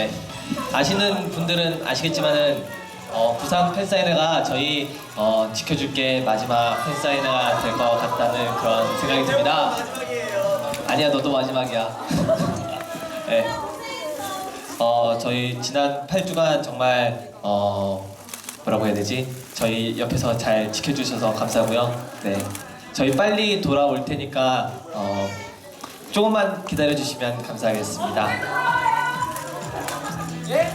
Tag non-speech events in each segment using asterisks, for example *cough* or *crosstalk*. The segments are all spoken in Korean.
네. 아시는 분들은 아시겠지만은 어, 부산 팬사인회가 저희 어, 지켜줄게 마지막 팬사인회가 될 것 같다는 그런 생각이 듭니다. 아니야, 너도 마지막이야. *laughs* 네. 어, 저희 지난 8주간 정말 어, 뭐라고 해야 되지? 저희 옆에서 잘 지켜주셔서 감사하고요. 네. 저희 빨리 돌아올 테니까 어, 조금만 기다려주시면 감사하겠습니다. 예?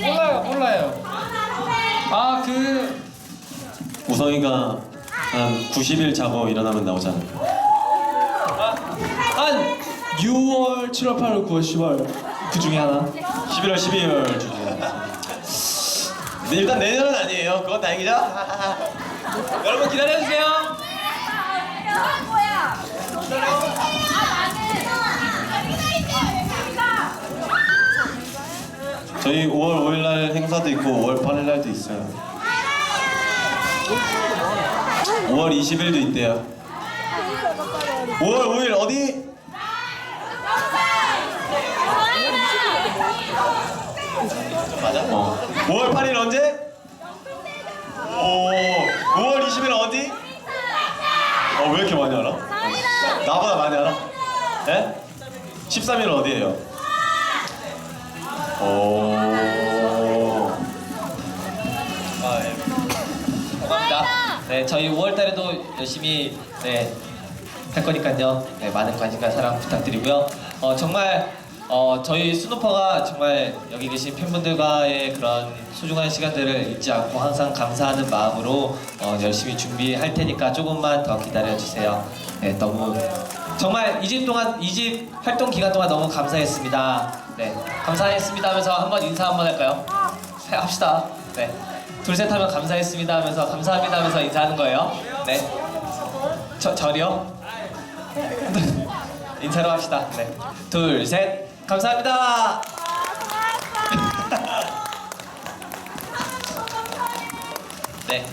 몰라요, 몰라요. 아, 그 우성이가 한 90일 자고 일어나면 않을까? 한 6월, 7월, 8월, 9월, 10월 그 중에 하나. 11월, 12월 주중에. 네, 일단 내년은 아니에요. 그건 다행이죠? 여러분 기다려주세요. 저희 5월 5일 날 행사도 있고 5월 8일 날도 있어요. 5월 20일도 있대요. 5월 5일 어디? 맞아? 어. 5월 8일 언제? 오. 5월 20일 어디? 어, 왜 이렇게 많이 알아? 나보다 많이 알아? 예? 13일 어디예요? 오. 아, 예. 감사합니다. 네, 저희 5월 달에도 열심히 네, 할 거니까요. 네, 많은 관심과 사랑 부탁드리고요. 어, 정말 어, 저희 스누퍼가 정말 여기 계신 팬분들과의 그런 소중한 시간들을 잊지 않고 항상 감사하는 마음으로 어, 열심히 준비할 테니까 조금만 더 기다려 주세요. 네, 너무 정말 이집 동안 이집 활동 기간 동안 너무 감사했습니다. 네, 감사했습니다 하면서 한번 인사 한번 할까요? 네, 합시다. 네. 둘 셋 하면 감사했습니다 하면서 감사합니다 하면서 인사하는 거예요. 네. 저 저리요? *laughs* 인사로 합시다. 네. 둘 셋. 감사합니다. *laughs* 네.